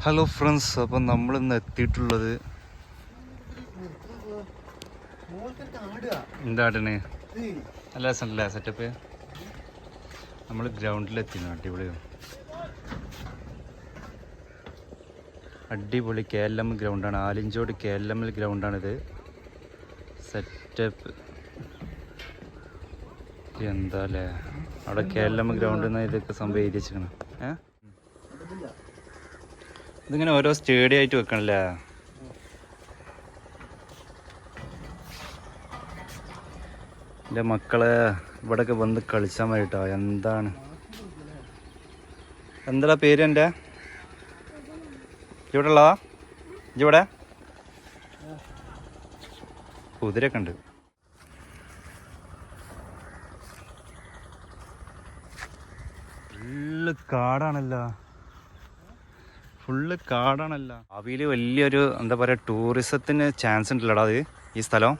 Hello friends അപ്പം നമ്മൾ ഇന്ന് എത്തിയിട്ടുള്ളത് എന്താടനെ നല്ല രസമല്ലേ സെറ്റപ്പ് നമ്മൾ ഗ്രൗണ്ടിലെത്തിന്നു അടിപൊളിയോ. അടിപൊളി കെ എൽ എം ഗ്രൗണ്ടാണ് ആലിഞ്ചോട് കെ എൽ എം ഗ്രൗണ്ടാണിത് സെറ്റപ്പ് എന്താ അല്ലേ? അവിടെ കെ എൽ എം ഗ്രൗണ്ടിൽ നിന്ന് ഇതൊക്കെ സംഭവം എഴുതി വെച്ചിരിക്കണം. ഏ ഇതിങ്ങനെ ഓരോ സ്റ്റേഡിയ ആയിട്ട് വെക്കണല്ലേ? എന്റെ മക്കളെ ഇവിടെയൊക്കെ വന്ന് കളിച്ചാൽ മതി കേട്ടോ എന്താണ്? എന്താ പേര് എന്റെ? ഇവിടെ ഉള്ളതാ ഇവിടെ കുതിരയൊക്കെ ഉണ്ട്. ഫുള്ള് കാടാണല്ലോ. ഫുള്ള് കാടാണല്ല. ഭാവിയിൽ വലിയൊരു എന്താ പറയുക ടൂറിസത്തിന് ചാൻസ് ഉണ്ടല്ലോടാ അത്? ഈ സ്ഥലം?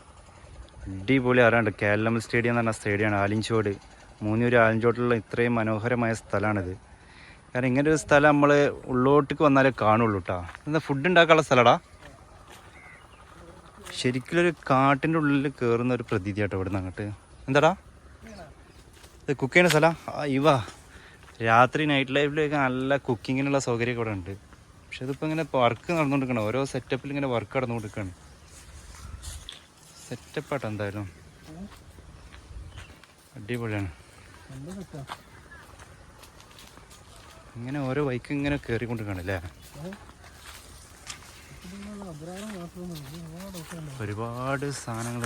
അടിപൊളി അറിയാണ്ട് കേരളം സ്റ്റേഡിയം എന്ന് പറഞ്ഞ സ്റ്റേഡിയമാണ് ആലിഞ്ചോട് മൂന്നൂര് ആലിഞ്ചോട്ടിലുള്ള ഇത്രയും മനോഹരമായ സ്ഥലമാണിത്. കാരണം ഇങ്ങനെ ഒരു സ്ഥലം നമ്മൾ ഉള്ളോട്ടേക്ക് വന്നാലേ കാണുള്ളൂ കേട്ടോ എന്താ ഫുഡ് ഉണ്ടാക്കാനുള്ള സ്ഥലടാ? ശരിക്കും ഒരു കാട്ടിന്റെ ഉള്ളിൽ കയറുന്ന ഒരു പ്രതീതി കേട്ടോ ഇവിടുന്ന് അങ്ങോട്ട്. എന്താടാ? ഇത് കുക്ക് ചെയ്യുന്ന സ്ഥലം? ഇവ. രാത്രി നൈറ്റ് ലൈഫിലൊക്കെ നല്ല കുക്കിങ്ങിനുള്ള സൗകര്യമൊക്കെ ഇവിടെ ഉണ്ട് പക്ഷെ ഇതിപ്പോൾ ഇങ്ങനെ വർക്ക് നടന്നുകൊണ്ടിരിക്കണം. ഓരോ സെറ്റപ്പിൽ ഇങ്ങനെ വർക്ക് നടന്നുകൊണ്ടിരിക്കുകയാണ് സെറ്റപ്പാട്ടോ എന്തായാലും. അടിപൊളിയാണ്. ഇങ്ങനെ ഓരോ ബൈക്ക് ഇങ്ങനെ കയറിക്കൊണ്ടിരിക്കണല്ലേ ഒരുപാട് സാധനങ്ങൾ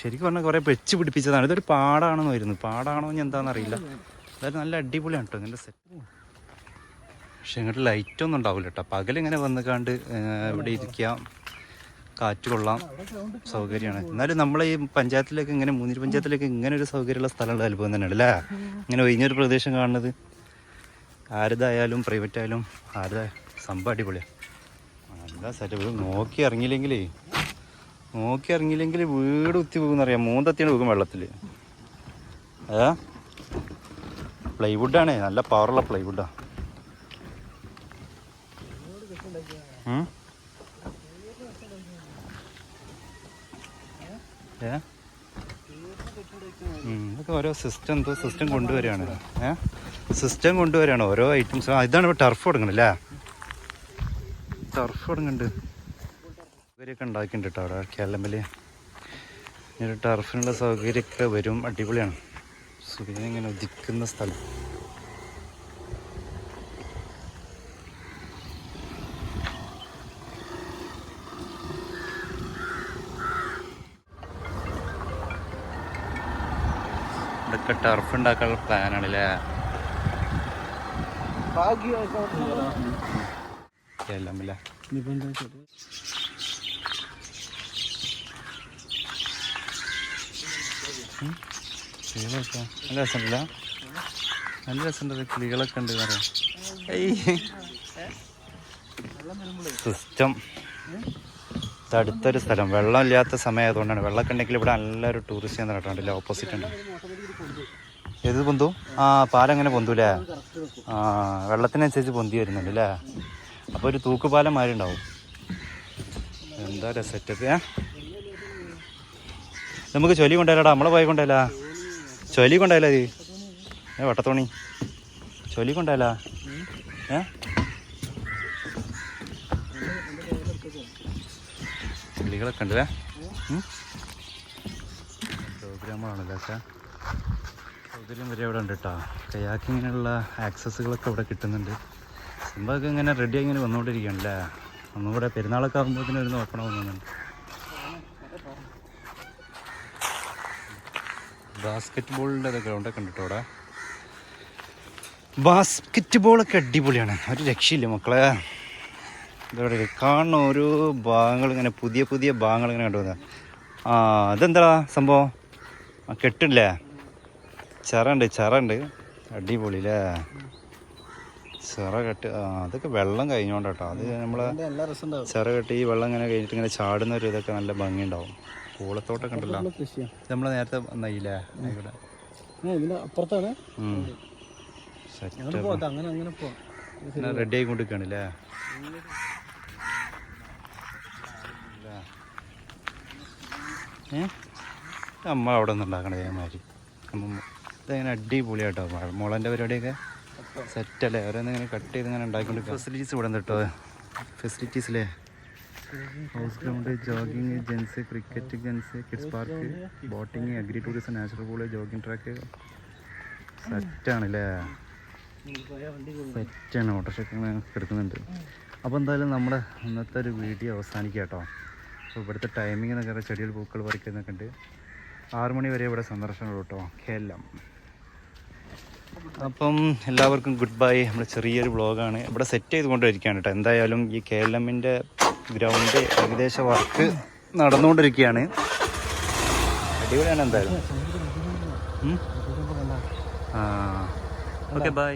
ശരിക്കും പറഞ്ഞാൽ കുറേ വെച്ച് പിടിപ്പിച്ചതാണ്. ഇതൊരു പാടാണെന്ന് വരുന്നു പാടാണോ എന്ന് എന്താണെന്ന് അറിയില്ല. അതായത് നല്ല അടിപൊളിയാണ് കേട്ടോ ഇതിന്റെ സെറ്റ് പക്ഷെ ഇങ്ങോട്ട് ലൈറ്റ് ഒന്നും ഉണ്ടാവില്ല കേട്ടോ പകലിങ്ങനെ വന്ന് കണ്ട് ഇവിടെ ഇരിക്കാം. കാറ്റ് കൊള്ളാം. സൗകര്യമാണ്. എന്നാലും നമ്മളെ ഈ പഞ്ചായത്തിലേക്ക് ഇങ്ങനെ മൂന്നിരി പഞ്ചായത്തിലേക്ക് ഇങ്ങനെ ഒരു സൗകര്യമുള്ള സ്ഥലമുള്ള അത്ഭുതം തന്നെയാണ് അല്ലേ? ഇങ്ങനെ ഒഴിഞ്ഞൊരു പ്രദേശം കാണുന്നത്. ആരതായാലും പ്രൈവറ്റ് ആയാലും ആരുടെ സംഭവം അടിപൊളിയാണ് നല്ല സെറ്റപ്പ് നോക്കി ഇറങ്ങിയില്ലെങ്കിലേ നോക്കി ഇറങ്ങിയില്ലെങ്കിൽ വീട് ഉത്തി പോകുന്നറിയാം മൂന്നത്തിയാണ് പോകും വെള്ളത്തിൽ ഏ? പ്ലൈവുഡാണേ. നല്ല പവറുള്ള പ്ലൈവുഡാ. ഇതൊക്കെ ഓരോ സിസ്റ്റം എന്തോ സിസ്റ്റം കൊണ്ടുവരികയാണ്. ഏ? സിസ്റ്റം കൊണ്ടുവരികയാണ് ഓരോ ഐറ്റംസ് ഇതാണ് ഇപ്പോൾ ടർഫ് കൊടുക്കണല്ലേ? ടർഫ് കൊടുക്കുന്നുണ്ട് സൗകര്യമൊക്കെ ഉണ്ടാക്കിയിട്ടുണ്ട് അവിടെ കേരളമിൽ ഇങ്ങനെ ടർഫിനുള്ള സൗകര്യമൊക്കെ വരും. അടിപൊളിയാണ്. സൂര്യൻ ഇങ്ങനെ ഉദിക്കുന്ന സ്ഥലം. ഇതൊക്കെ ടർഫ് ഉണ്ടാക്കാനുള്ള പ്ലാനാണ് അല്ലേ കേരളമില്ല കിളികളൊക്കെ നല്ല രസമുണ്ടല്ല? നല്ല രസമുണ്ട് കിളികളൊക്കെ ഉണ്ട് പറയാം. സിസ്റ്റം. അടുത്തൊരു സ്ഥലം. വെള്ളം ഇല്ലാത്ത സമയമായതുകൊണ്ടാണ്. വെള്ളമൊക്കെ ഉണ്ടെങ്കിൽ ഇവിടെ നല്ലൊരു ടൂറിസ്റ്റ് കേന്ദ്രം കേട്ടോ ഓപ്പോസിറ്റ് ഉണ്ട്. ഏത് പൊന്തു? ആ പാലം അങ്ങനെ പൊന്തൂലേ? ആ വെള്ളത്തിനനുസരിച്ച് പൊന്തി വരുന്നുണ്ട് അല്ലേ അപ്പോൾ ഒരു തൂക്കുപാലം മാതിരി ഉണ്ടാവും. എന്താ സെറ്റപ്പ് ഏ? നമുക്ക് ചൊലി കൊണ്ടുവരാടാ. നമ്മളെ പോയി കൊണ്ടല്ല ചൊലി കൊണ്ടായാലോ അത് ഏ വട്ടത്തോണി. ചൊലി കൊണ്ടായാല ഏ? കിളികളൊക്കെ ഉണ്ട് പ്രോഗ്രാമാണല്ലോ ഒക്കെ സൗകര്യം വരെ അവിടെ ഉണ്ട് കേട്ടോ. കയാക്കിങ്ങിനുള്ള ആക്സസുകളൊക്കെ ഇവിടെ കിട്ടുന്നുണ്ട്. സംഭവമൊക്കെ ഇങ്ങനെ റെഡി ഇങ്ങനെ വന്നുകൊണ്ടിരിക്കുകയാണല്ലേ? ഒന്നും ഒന്നുകൂടെ പെരുന്നാളൊക്കെ ആകുമ്പോഴത്തേനും ഒരു നോക്കണം തോന്നുന്നുണ്ട് ബാസ്ക്കറ്റ് ബോളിന്റെ ഗ്രൗണ്ടൊക്കെ ഉണ്ട് കേട്ടോ അവിടെ? ബാസ്ക്കറ്റ് ബോളൊക്കെ അടിപൊളിയാണ്. ഒരു രക്ഷയില്ല മക്കളെ. ഇതവിടെ കാണുന്ന ഓരോ ഭാഗങ്ങൾ ഇങ്ങനെ പുതിയ പുതിയ ഭാഗങ്ങൾ ഇങ്ങനെ കണ്ടുവന്നത് ആ അതെന്താ സംഭവം? ആ കെട്ടില്ലേ? ചിറണ്ട് ചിറണ്ട് അടിപൊളി അല്ലേ ചിറ കെട്ട് ആ അതൊക്കെ വെള്ളം കഴിഞ്ഞോണ്ട് കേട്ടോ അത് നമ്മളെ ചിറ കെട്ടി ഈ വെള്ളം ഇങ്ങനെ കഴിഞ്ഞിട്ട് ഇങ്ങനെ ചാടുന്ന ഒരു ഇതൊക്കെ നല്ല ഭംഗിയുണ്ടാവും. പൂളത്തോട്ടൊക്കെ ഉണ്ടല്ലോ. നമ്മൾ നേരത്തെ വന്നില്ലേ ആയിക്കോട്ടെ അപ്പുറത്താണ്. സെറ്റ് അങ്ങനെ റെഡി ആയിക്കൊണ്ടിരിക്കുകയാണല്ലേ അമ്മ അവിടെ നിന്ന് ഉണ്ടാക്കണേ ഇതേമാതിരി ഇതങ്ങനെ അടിപൊളിയാട്ടോ മുളന്റെ പരിപാടിയൊക്കെ സെറ്റല്ലേ? ഓരോന്ന് ഇങ്ങനെ കട്ട് ചെയ്ത് ഇങ്ങനെ ഉണ്ടാക്കിക്കൊണ്ട് ഫെസിലിറ്റീസ് ഇവിടെ ഉണ്ട് കേട്ടോ? ഫെസിലിറ്റീസിലെ house ground jogging gents cricket gents kids park boating agri tourism natural pool jogging track സെറ്റാണല്ലേ സെറ്റാണ് ഓട്ടോറിക്ഷ കിടക്കുന്നുണ്ട്. അപ്പോൾ എന്തായാലും നമ്മുടെ ഇന്നത്തെ ഒരു വീഡിയോ അവസാനിക്കാം കേട്ടോ. അപ്പോൾ ഇവിടുത്തെ ടൈമിംഗ് എന്നൊക്കെ പറയുക ചെടികൾ പൂക്കൾ പറിക്കുന്നൊക്കെ ഉണ്ട്. ആറു മണി വരെ ഇവിടെ സന്ദർശനം കേട്ടോ. കേരളം. അപ്പം എല്ലാവർക്കും ഗുഡ് ബൈ നമ്മുടെ ചെറിയൊരു വ്ളോഗാണ് ഇവിടെ സെറ്റ് ചെയ്തുകൊണ്ടിരിക്കുകയാണ് കേട്ടോ. എന്തായാലും ഈ കെ എൽ എമ്മിന്റെ ഗ്രൗണ്ട് ഏകദേശ വർക്ക് നടന്നുകൊണ്ടിരിക്കുകയാണ്. അടിപൊളിയാണ് എന്തായാലും. Okay bye